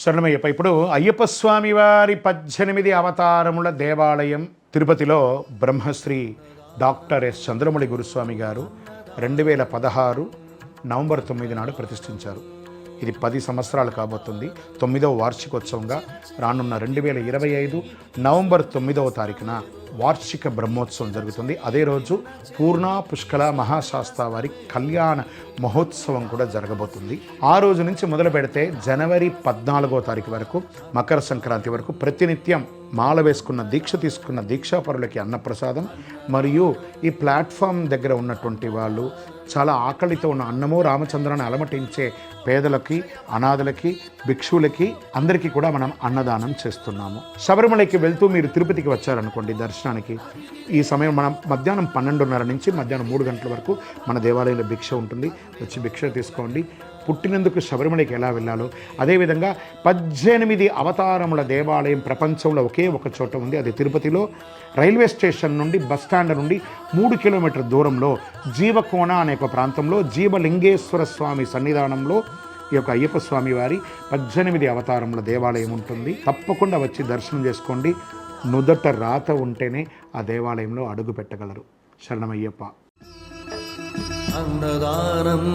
శరణమయ్యప్ప ఇప్పుడు అయ్యప్ప స్వామి వారి పద్దెనిమిది అవతారముల దేవాలయం తిరుపతిలో బ్రహ్మశ్రీ డాక్టర్ ఎస్. చంద్రమణి గురుస్వామి గారు రెండు వేల పదహారు నవంబర్ తొమ్మిది నాడు ప్రతిష్ఠించారు. ఇది పది సంవత్సరాలు కాబోతుంది. తొమ్మిదవ వార్షికోత్సవంగా రానున్న రెండు వేల ఇరవై ఐదు నవంబర్ తొమ్మిదవ తారీఖున వార్షిక బ్రహ్మోత్సవం జరుగుతుంది. అదే రోజు పూర్ణ పుష్కల మహాశాస్త్ర వారి కళ్యాణ మహోత్సవం కూడా జరగబోతుంది. ఆ రోజు నుంచి మొదలు పెడితే జనవరి పద్నాలుగో తారీఖు వరకు మకర సంక్రాంతి వరకు ప్రతినిత్యం మాల వేసుకున్న దీక్ష తీసుకున్న దీక్షాపరులకి అన్నప్రసాదం. మరియు ఈ ప్లాట్ఫామ్ దగ్గర ఉన్నటువంటి వాళ్ళు చాలా ఆకలితో ఉన్న అన్నమో రామచంద్రాన్ని అలమటించే పేదలకి అనాథలకి భిక్షువులకి అందరికీ కూడా మనం అన్నదానం చేస్తున్నాము. శబరిమలకి వెళ్తూ మీరు తిరుపతికి వచ్చారనుకోండి దర్శనానికి. ఈ సమయం మనం మధ్యాహ్నం పన్నెండున్నర నుంచి మధ్యాహ్నం మూడు గంటల వరకు మన దేవాలయంలో భిక్ష ఉంటుంది. వచ్చి భిక్ష తీసుకోండి. పుట్టినందుకు శబరిమలకి ఎలా వెళ్ళాలో. అదేవిధంగా పద్దెనిమిది అవతారముల దేవాలయం ప్రపంచంలో ఒకే ఒక చోట ఉంది. అది తిరుపతిలో. రైల్వే స్టేషన్ నుండి బస్ స్టాండ్ నుండి మూడు కిలోమీటర్ దూరంలో జీవకోణ అనే ఒక ప్రాంతంలో జీవలింగేశ్వర స్వామి సన్నిధానంలో ఈ యొక్క అయ్యప్ప స్వామి వారి పద్దెనిమిది అవతారముల దేవాలయం ఉంటుంది. తప్పకుండా వచ్చి దర్శనం చేసుకోండి. నుదట రాత ఉంటేనే ఆ దేవాలయంలో అడుగు పెట్టగలరు. శరణమయ్యప్ప. అన్నదానం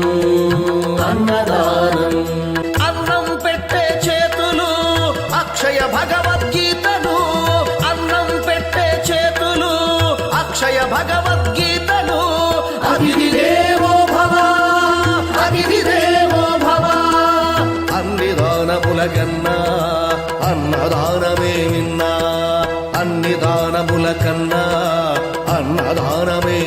అక్షయ భగవద్గీతలు అతిథి దేవో భవ అతిథి దేవో భవ. అన్ని దానముల కన్నా అన్నదానమే విన్నా అన్ని దానముల కన్నా అన్నదానమే